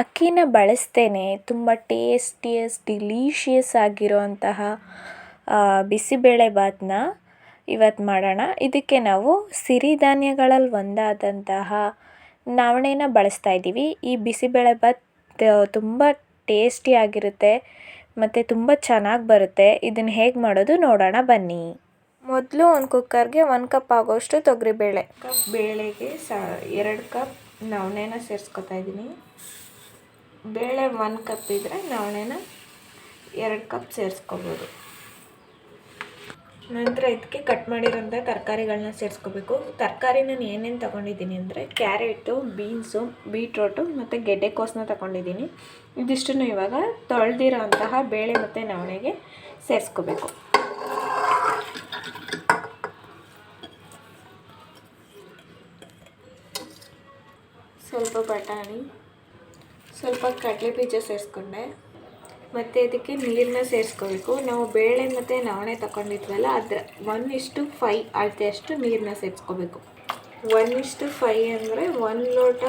ಅಕ್ಕಿನ ಬಳಸ್ತೇನೆ. ತುಂಬ ಟೇಸ್ಟಿಯಸ್ ಡಿಲೀಷಿಯಸ್ ಆಗಿರುವಂತಹ ಬಿಸಿಬೇಳೆಭಾತನ್ನ ಇವತ್ತು ಮಾಡೋಣ. ಇದಕ್ಕೆ ನಾವು ಸಿರಿಧಾನ್ಯಗಳಲ್ಲಿ ಒಂದಾದಂತಹ ನವಣೆನ ಬಳಸ್ತಾ ಇದ್ದೀವಿ. ಈ ಬಿಸಿಬೇಳೆಭಾತ್ ತುಂಬ ಟೇಸ್ಟಿಯಾಗಿರುತ್ತೆ ಮತ್ತು ತುಂಬ ಚೆನ್ನಾಗಿ ಬರುತ್ತೆ. ಇದನ್ನು ಹೇಗೆ ಮಾಡೋದು ನೋಡೋಣ ಬನ್ನಿ. ಮೊದಲು ಒಂದು ಕುಕ್ಕರ್ಗೆ ಒಂದು ಕಪ್ ಆಗೋಷ್ಟು ತೊಗರಿಬೇಳೆ. ಕಪ್ ಬೇಳೆಗೆ ಸ, ಎರಡು ಕಪ್ ನವಣೆನ ಸೇರಿಸ್ಕೊತಾ ಇದ್ದೀನಿ. ಬೇಳೆ ಒಂದು ಕಪ್ ಇದ್ದರೆ ನವಣೆನ ಎರಡು ಕಪ್ ಸೇರಿಸ್ಕೋಬೋದು. ನಂತರ ಇದಕ್ಕೆ ಕಟ್ ಮಾಡಿರೋಂಥ ತರಕಾರಿಗಳನ್ನ ಸೇರಿಸ್ಕೋಬೇಕು. ತರಕಾರಿ ನಾನು ಏನೇನು ತೊಗೊಂಡಿದ್ದೀನಿ ಅಂದರೆ ಕ್ಯಾರೆಟು ಬೀನ್ಸು ಬೀಟ್ರೋಟು ಮತ್ತು ಗೆಡ್ಡೆಕೋಸನ್ನ ತಗೊಂಡಿದ್ದೀನಿ. ಇದಿಷ್ಟನ್ನು ಇವಾಗ ತೊಳೆದಿರೋ ಅಂತಹ ಬೇಳೆ ಮತ್ತು ನವಣೆಗೆ ಸೇರಿಸ್ಕೋಬೇಕು. ಸ್ವಲ್ಪ ಬಟಾಣಿ. ಸ್ವಲ್ಪ ಕಡಲೆ ಬೀಜ ಸೇರಿಸ್ಕೊಂಡೆ. ಮತ್ತು ಇದಕ್ಕೆ ನೀರನ್ನ ಸೇರಿಸ್ಕೋಬೇಕು ನಾವು ಬೇಳೆ ಮತ್ತು ನವಣೆ ತಗೊಂಡಿದ್ವಲ್ಲ ಅದರ ಒನ್ ಇಷ್ಟು ಫೈ ಅಳತೆಯಷ್ಟು ನೀರನ್ನ ಸೇರಿಸ್ಕೋಬೇಕು. ಒನ್ ಇಷ್ಟು ಫೈ ಅಂದರೆ ಒಂದು ಲೋಟ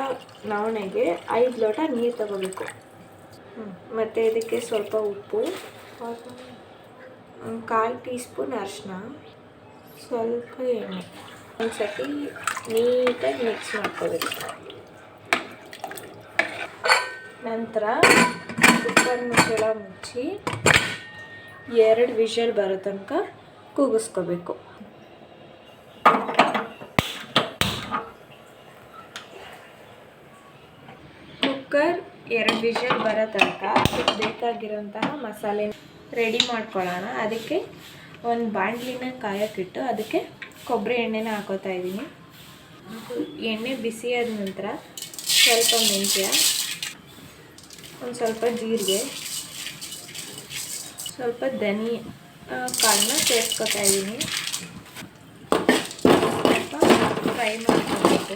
ನವಣೆಗೆ ಐದು ಲೋಟ ನೀರು ತಗೋಬೇಕು. ಮತ್ತು ಇದಕ್ಕೆ ಸ್ವಲ್ಪ ಉಪ್ಪು. ಕಾಲು ಟೀ ಸ್ಪೂನ್ ಅರಿಶಿನ ಸ್ವಲ್ಪ ಎಣ್ಣೆ. ಒಂದು ಸತಿ ನೀಟಾಗಿ ಮಿಕ್ಸ್ ಮಾಡ್ಕೋಬೇಕು. ನಂತರ ಕುಕ್ಕರ್ ಮುಚ್ಚಳ ಮುಚ್ಚಿ ಎರಡು ವಿಷಲ್ ಬರೋ ತನಕ ಕೂಗಿಸ್ಕೋಬೇಕು. ಕುಕ್ಕರ್ ಎರಡು ವಿಷಲ್ ಬರೋ ತನಕ ಬೇಕಾಗಿರೋಂತಹ ಮಸಾಲೆ ರೆಡಿ ಮಾಡ್ಕೊಳ್ಳೋಣ. ಅದಕ್ಕೆ ಒಂದು ಬಾಣಲಿನ ಕಾಯಕ್ಕಿಟ್ಟು ಅದಕ್ಕೆ ಕೊಬ್ಬರಿ ಎಣ್ಣೆನ ಹಾಕೋತಾ ಇದ್ದೀನಿ. ಎಣ್ಣೆ ಬಿಸಿಯಾದ ನಂತರ ಸ್ವಲ್ಪ ಮೆಂತ್ಯ ಒಂದು ಸ್ವಲ್ಪ ಜೀರಿಗೆ, ಸ್ವಲ್ಪ ಧನಿ ಕಾಳನ್ನ ಸೇರಿಸ್ಕೊತಾ ಇದ್ದೀನಿ ಸ್ವಲ್ಪ ಫ್ರೈ ಮಾಡ್ಕೋಬೇಕು.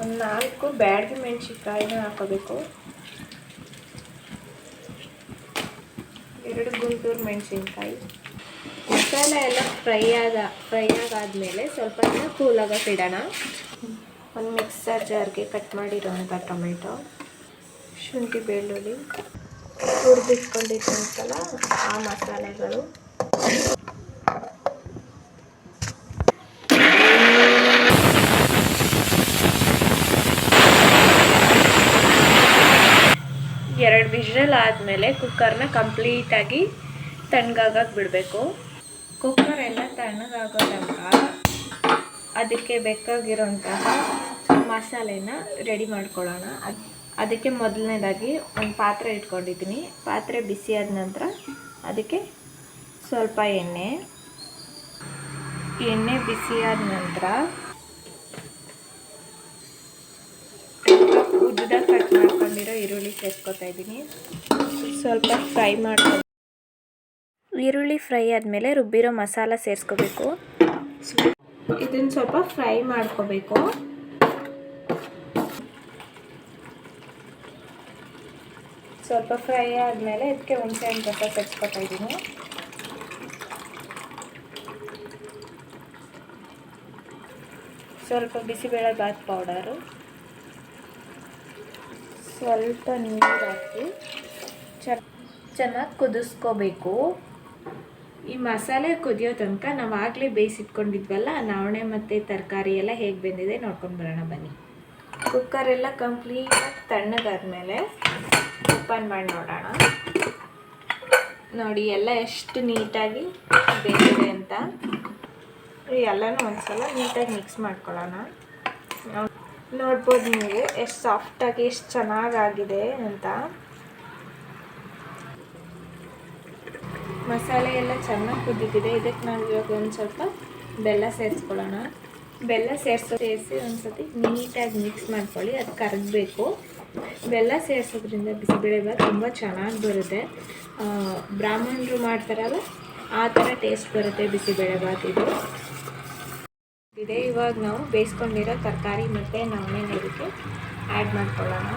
ಒಂದು ನಾಲ್ಕು ಬ್ಯಾಡಗಿ ಮೆಣಸಿನ್ಕಾಯಿನ ಹಾಕೋಬೇಕು. ಎರಡು ಗುಂಟೂರು ಮೆಣಸಿನ್ಕಾಯಿ. ಮಸಾಲೆ ಎಲ್ಲ ಫ್ರೈ ಆದ, ಫ್ರೈ ಆಗಾದಮೇಲೆ ಸ್ವಲ್ಪ ಕೂಲಾಗಕ್ಕೆ ಇಡೋಣ. ಒಂದು ಮಿಕ್ಸರ್ ಜಾರ್ಗೆ ಕಟ್ ಮಾಡಿರೋಂಥ ಟೊಮೆಟೊ. ಶುಂಠಿ ಬೆಳ್ಳುಳ್ಳಿ ಹುರಿದಿಟ್ಕೊಂಡಿದ್ದಂತಲ್ಲ ಆ ಮಸಾಲೆಗಳು. ಎರಡು ವಿಷಲ್ ಆದಮೇಲೆ ಕುಕ್ಕರ್ನ ಕಂಪ್ಲೀಟಾಗಿ ತಣ್ಣಗಾಗಕ್ಕೆ ಬಿಡಬೇಕು. ಕುಕ್ಕರ್ ಎಲ್ಲ ತಣ್ಣಗಾಗೋ ತನಕ ಅದಕ್ಕೆ ಬೇಕಾಗಿರೋಂತಹ ಮಸಾಲೆನ ರೆಡಿ ಮಾಡ್ಕೊಳ್ಳೋಣ. ಅದು ಅದಕ್ಕೆ ಮೊದಲನೇದಾಗಿ ಒಂದು ಪಾತ್ರೆ ಇಟ್ಕೊಂಡಿದ್ದೀನಿ. ಪಾತ್ರೆ ಬಿಸಿಯಾದ ನಂತರ ಅದಕ್ಕೆ ಸ್ವಲ್ಪ ಎಣ್ಣೆ. ಎಣ್ಣೆ ಬಿಸಿಯಾದ ನಂತರ ಉದ್ದ ಕಟ್ ಮಾಡ್ಕೊಂಡಿರೋ ಈರುಳ್ಳಿ ಸೇರಿಸ್ಕೊತಾ ಇದ್ದೀನಿ. ಸ್ವಲ್ಪ ಫ್ರೈ ಮಾಡ್ಕೊ ಈರುಳ್ಳಿ ಫ್ರೈ ಆದಮೇಲೆ ರುಬ್ಬಿರೋ ಮಸಾಲ ಸೇರಿಸ್ಕೋಬೇಕು. ಇದನ್ನು ಸ್ವಲ್ಪ ಫ್ರೈ ಮಾಡ್ಕೋಬೇಕು. ಸ್ವಲ್ಪ ಫ್ರೈ ಆದಮೇಲೆ ಇದಕ್ಕೆ ಹುಣಸೆಹಣ್ಣು ರಸ ಸೆಚ್ಕೊತಾ ಇದ್ದೀನಿ. ಸ್ವಲ್ಪ ಬಿಸಿಬೇಳೆ ಬಾತ್ ಪೌಡರು. ಸ್ವಲ್ಪ ನೀರು ಹಾಕಿ ಚೆನ್ನಾಗಿ ಕುದಿಸ್ಕೋಬೇಕು. ಈ ಮಸಾಲೆ ಕುದಿಯೋ ತನಕ ನಾವು ಆಗಲೇ ಬೇಯಿಸಿಟ್ಕೊಂಡಿದ್ವಲ್ಲ ನವಣೆ ಮತ್ತು ತರಕಾರಿ ಎಲ್ಲ ಹೇಗೆ ಬೆಂದಿದೆ ನೋಡ್ಕೊಂಡು ಬರೋಣ ಬನ್ನಿ. ಕುಕ್ಕರ್ ಎಲ್ಲ ಕಂಪ್ಲೀಟಾಗಿ ತಣ್ಣಗಾದ್ಮೇಲೆ ಓಪನ್ ಮಾಡಿ ನೋಡೋಣ. ನೋಡಿ, ಎಲ್ಲ ಎಷ್ಟು ನೀಟಾಗಿ ಬೇಕಿದೆ ಅಂತ. ಎಲ್ಲನೂ ಒಂದ್ಸಲ ನೀಟಾಗಿ ಮಿಕ್ಸ್ ಮಾಡ್ಕೊಳ್ಳೋಣ. ನೋಡ್ಬೋದು ನೀವು ಎಷ್ಟು ಸಾಫ್ಟಾಗಿ ಎಷ್ಟು ಚೆನ್ನಾಗಾಗಿದೆ ಅಂತ. ಮಸಾಲೆ ಎಲ್ಲ ಚೆನ್ನಾಗಿ ಕುದ್ದಿದೆ. ಇದಕ್ಕೆ ನಾವು ಇವಾಗ ಒಂದು ಸ್ವಲ್ಪ ಬೆಲ್ಲ ಸೇರಿಸ್ಕೊಳ್ಳೋಣ. ಬೆಲ್ಲ ಸೇರಿಸೋ ಸೇರಿಸಿ ಒಂದು ಸತಿ ನೀಟಾಗಿ ಮಿಕ್ಸ್ ಮಾಡ್ಕೊಳ್ಳಿ. ಅದು ಕರಗಬೇಕು ಬೆಲ್ಲ ಸೇರಿಸೋದ್ರಿಂದ ಬಿಸಿಬೇಳೆಬಾತ್ ತುಂಬ ಚೆನ್ನಾಗಿ ಬರುತ್ತೆ. ಬ್ರಾಹ್ಮಣರು ಮಾಡ್ತಾರಲ್ಲ, ಆ ಥರ ಟೇಸ್ಟ್ ಬರುತ್ತೆ ಬಿಸಿಬೇಳೆಬಾತ್ ಇದು. ಇದೆ, ಇವಾಗ ನಾವು ಬೇಯಿಸ್ಕೊಂಡಿರೋ ತರಕಾರಿ ಮತ್ತು ನವಣೆ ನೀರಿಗೆ ಆ್ಯಡ್ ಮಾಡ್ಕೊಳ್ಳೋಣ.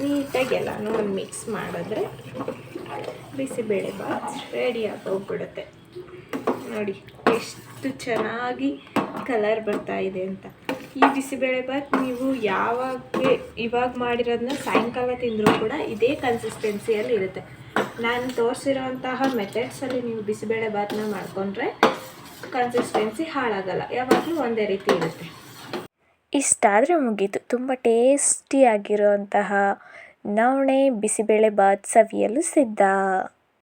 ನೀಟಾಗಿ ಎಲ್ಲನೂ ಒಂದು ಮಿಕ್ಸ್ ಮಾಡಿದ್ರೆ ಬಿಸಿಬೇಳೆಭಾತ್ ರೆಡಿಯಾಗಿ ಹೋಗ್ಬಿಡುತ್ತೆ ನೋಡಿ, ಎಷ್ಟು ಚೆನ್ನಾಗಿ ಕಲರ್ ಬರ್ತಾ ಇದೆ ಅಂತ. ಈ ಬಿಸಿಬೇಳೆಬಾತ್ ನೀವು ಯಾವಾಗ ಇವಾಗ ಮಾಡಿರೋದನ್ನ ಸಾಯಂಕಾಲ ತಿಂದರೂ ಕೂಡ ಇದೇ ಕನ್ಸಿಸ್ಟೆನ್ಸಿಯಲ್ಲಿ ಇರುತ್ತೆ. ನಾನು ತೋರಿಸಿರೋಂತಹ ಮೆಥಡ್ಸಲ್ಲಿ ನೀವು ಬಿಸಿಬೇಳೆಭಾತನ್ನ ಮಾಡಿಕೊಂಡ್ರೆ ಕನ್ಸಿಸ್ಟೆನ್ಸಿ ಹಾಳಾಗಲ್ಲ. ಯಾವಾಗಲೂ ಒಂದೇ ರೀತಿ ಇರುತ್ತೆ. ಇಷ್ಟಾದರೆ ಮುಗೀತು. ತುಂಬ ಟೇಸ್ಟಿಯಾಗಿರುವಂತಹ ನವಣೆ ಬಿಸಿಬೇಳೆಬಾತ್ ಸವಿಯಲು ಸಿದ್ಧ.